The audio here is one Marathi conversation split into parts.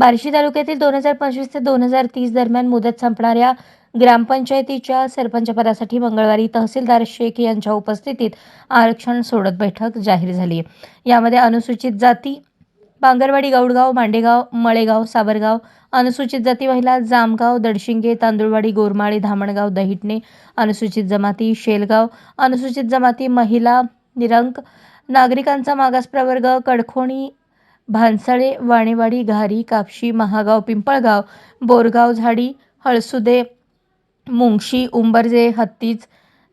बार्शी तालुक्यातील दोन हजार पंचवीस ते दोन हजार तीस दरम्यान मुदत संपणाऱ्या ग्रामपंचायतीच्या सरपंचपदासाठी मंगळवारी तहसीलदार शेख यांच्या उपस्थितीत आरक्षण सोडत बैठक जाहीर झाली. यामध्ये अनुसूचित जाती बांगरवाडी गौडगाव मांडेगाव मळेगाव सावरगाव अनुसूचित जाती महिला जामगाव दडशिंगे तांदुळवाडी गोरमाळी धामणगाव दहिटणे अनुसूचित जमाती शेलगाव अनुसूचित जमाती महिला निरंक नागरिकांचा मागास प्रवर्ग कडखोणी भानसळे वाणेवाडी घारी कापशी महागाव पिंपळगाव बोरगाव झाडी हळसुदे मुंगशी उंबरजे हत्तीज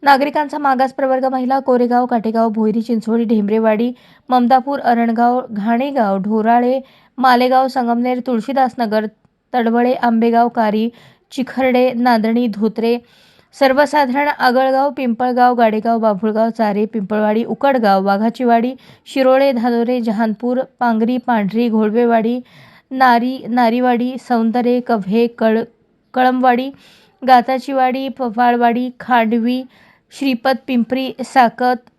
नागरिकांचा मागास प्रवर्ग महिला कोरेगाव काटेगाव भोयरी चिंचवडी ढेंबरेवाडी ममदापूर अरणगाव घाणेगाव ढोराळे मालेगाव संगमनेर तुळशीदासनगर तडवळे आंबेगाव कारी चिखर्डे नांदणी धोत्रे सर्वसाधारण आगळगाव पिंपळगाव गाडेगाव बाभुळगाव चारे पिंपळवाडी उकडगाव वाघाचीवाडी शिरोळे धानोरे जहानपूर पांगरी पांढरी घोळवेवाडी नारी नारीवाडी सौंदर्य कव्हे कळ कळमवाडी गाताचीवाडी पफाळवाडी खांडवी श्रीपद पिंपरी साकत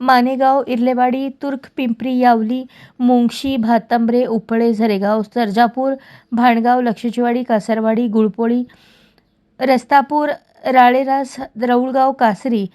मानेगाव इर्लेवाडी तुर्क पिंपरी यावली मुंगशी भातंबरे उपळे झरेगाव सर्जापूर भाणगाव लक्षचीवाडी कासरवाडी गुळपोळी रस्तापूर राळेरास द्रौळगाव कासरी